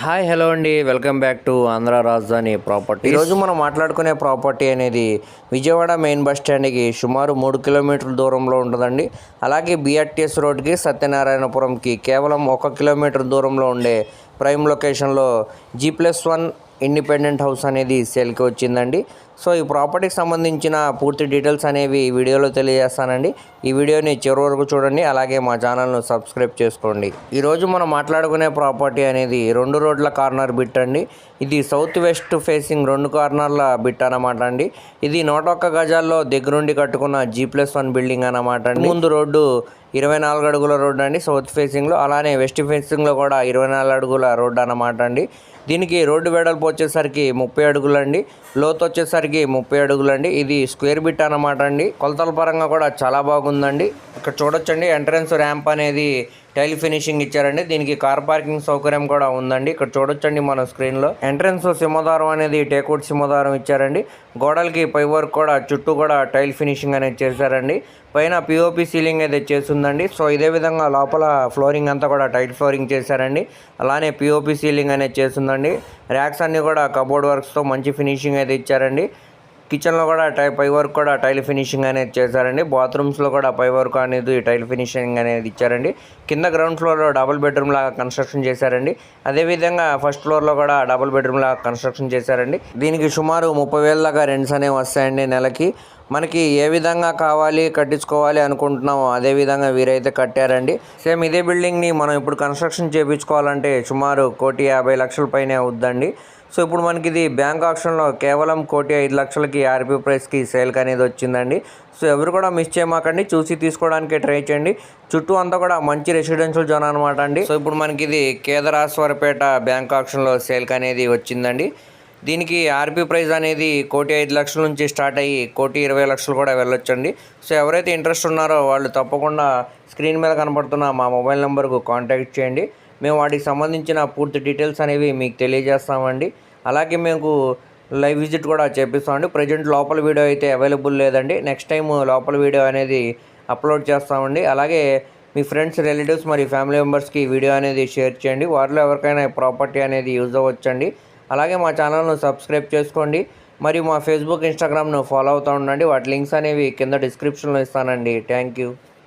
Hi hello అండి. Welcome back to Andhra రాజధాని property ఈరోజు మనం మాట్లాడుకునే ప్రాపర్టీ అనేది విజయవాడ మెయిన్ బస్ స్టాండ్కి సుమారు మూడు కిలోమీటర్ల దూరంలో ఉంటుందండి. అలాగే బీఆర్టీఎస్ రోడ్కి సత్యనారాయణపురంకి కేవలం ఒక కిలోమీటర్ దూరంలో ఉండే ప్రైమ్ లొకేషన్లో G plus one independent house అనేది సేల్కి వచ్చిందండి. సో ఈ ప్రాపర్టీకి సంబంధించిన పూర్తి డీటెయిల్స్ అనేవి ఈ వీడియోలో తెలియజేస్తానండి. ఈ వీడియోని చివరి వరకు చూడండి అలాగే మా ఛానల్ను సబ్స్క్రైబ్ చేసుకోండి. ఈరోజు మనం మాట్లాడుకునే ప్రాపర్టీ అనేది రెండు రోడ్ల కార్నర్ బిట్ అండి. ఇది సౌత్ వెస్ట్ ఫేసింగ్ రెండు కార్నర్ల బిట్ అన్నమాట అండి. ఇది నూట ఒక్క గజాల్లో దగ్గరుండి కట్టుకున్న జీ ప్లస్ వన్ బిల్డింగ్ అన్నమాట అండి. ముందు రోడ్డు ఇరవై నాలుగు అడుగుల రోడ్డు అండి సౌత్ ఫేసింగ్లో అలానే వెస్ట్ ఫేసింగ్లో కూడా ఇరవై నాలుగు అడుగుల రోడ్డు అన్నమాట అండి. దీనికి రోడ్డు వెడల్పు వచ్చేసరికి ముప్పై అడుగులు అండి లోతు వచ్చేసరికి ముప్పై అడుగులండి. ఇది స్క్వేర్ బిట్ అన్నమాట అండి. కొలతల పరంగా కూడా చాలా బాగుందండి. ఇక్కడ చూడొచ్చండి. ఎంట్రన్స్ ర్యాంప్ అనేది టైల్ ఫినిషింగ్ ఇచ్చారండి. దీనికి కార్ పార్కింగ్ సౌకర్యం కూడా ఉందండి. ఇక్కడ చూడొచ్చండి మన స్క్రీన్లో ఎంట్రన్స్ సింహదారం అనేది టేకౌట్ సింహదారం ఇచ్చారండి. గోడలకి పై వర్క్ కూడా చుట్టూ కూడా టైల్ ఫినిషింగ్ అనేది చేశారండి. పైన పిఓపి సీలింగ్ అయితే చేసిందండి సో ఇదే విధంగా లోపల ఫ్లోరింగ్ అంతా కూడా టైల్ ఫ్లోరింగ్ చేశారండి. అలానే పిఓపి సీలింగ్ అనేది చేసిందండి ర్యాక్స్ అన్నీ కూడా కబోర్డ్ వర్క్స్తో మంచి ఫినిషింగ్ అయితే ఇచ్చారండి. కిచెన్లో కూడా టై పై వర్క్ కూడా టైల్ ఫినిషింగ్ అనేది చేశారండి. బాత్రూమ్స్లో కూడా పై వర్క్ అనేది టైల్ ఫినిషింగ్ అనేది ఇచ్చారండి. కింద గ్రౌండ్ ఫ్లోర్లో డబుల్ బెడ్రూమ్ లాగా కన్స్ట్రక్షన్ చేశారండి. అదేవిధంగా ఫస్ట్ ఫ్లోర్లో కూడా డబుల్ బెడ్రూమ్ లాగా కన్స్ట్రక్షన్ చేశారండి. దీనికి సుమారు ముప్పై వేల దాకా రెంట్స్ అనేవి వస్తాయండి నెలకి. మనకి ఏ విధంగా కావాలి కట్టించుకోవాలి అనుకుంటున్నామో అదే విధంగా వీరైతే కట్టారండి. సేమ్ ఇదే బిల్డింగ్ని మనం ఇప్పుడు కన్స్ట్రక్షన్ చేయించుకోవాలంటే సుమారు కోటి యాభై లక్షల పైనే అవుద్దండి. సో ఇప్పుడు మనకి ఇది బ్యాంక్ ఆప్షన్లో కేవలం కోటి ఐదు లక్షలకి ఆర్పీ ప్రైస్కి సేల్కి అనేది వచ్చిందండి. సో ఎవరు కూడా మిస్ చేయమాకండి. చూసి తీసుకోవడానికి ట్రై చేయండి. చుట్టూ అంతా కూడా మంచి రెసిడెన్షియల్ జోన్ అనమాట అండి. సో ఇప్పుడు మనకి ఇది కేదరాశ్వరపేట బ్యాంక్ ఆప్షన్లో సేల్కి అనేది వచ్చిందండి. దీనికి ఆర్పీ ప్రైస్ అనేది కోటి ఐదు లక్షల నుంచి స్టార్ట్ అయ్యి కోటి ఇరవై లక్షలు కూడా వెళ్ళొచ్చండి. సో ఎవరైతే ఇంట్రెస్ట్ ఉన్నారో వాళ్ళు తప్పకుండా స్క్రీన్ మీద కనబడుతున్న మా మొబైల్ నెంబర్కు కాంటాక్ట్ చేయండి. మేము వాటికి సంబంధించిన పూర్తి డీటెయిల్స్ అనేవి మీకు తెలియజేస్తామండి. అలాగే మేము లైవ్ విజిట్ కూడా చేపిస్తామండి. ప్రజెంట్ లోపల వీడియో అయితే అవైలబుల్ లేదండి. నెక్స్ట్ టైం లోపల వీడియో అనేది అప్లోడ్ చేస్తామండి. అలాగే మీ ఫ్రెండ్స్ రిలేటివ్స్ మరి ఫ్యామిలీ మెంబర్స్కి వీడియో అనేది షేర్ చేయండి. వారిలో ఎవరికైనా ప్రాపర్టీ అనేది యూజ్ అవ్వచ్చండి. అలాగే మా ఛానల్ను సబ్స్క్రైబ్ చేసుకోండి. మరియు మా ఫేస్బుక్ ఇన్స్టాగ్రామ్ను ఫాలో అవుతూ ఉండండి. వాటి లింక్స్ అనేవి కింద డిస్క్రిప్షన్లో ఇస్తానండి. Thank you.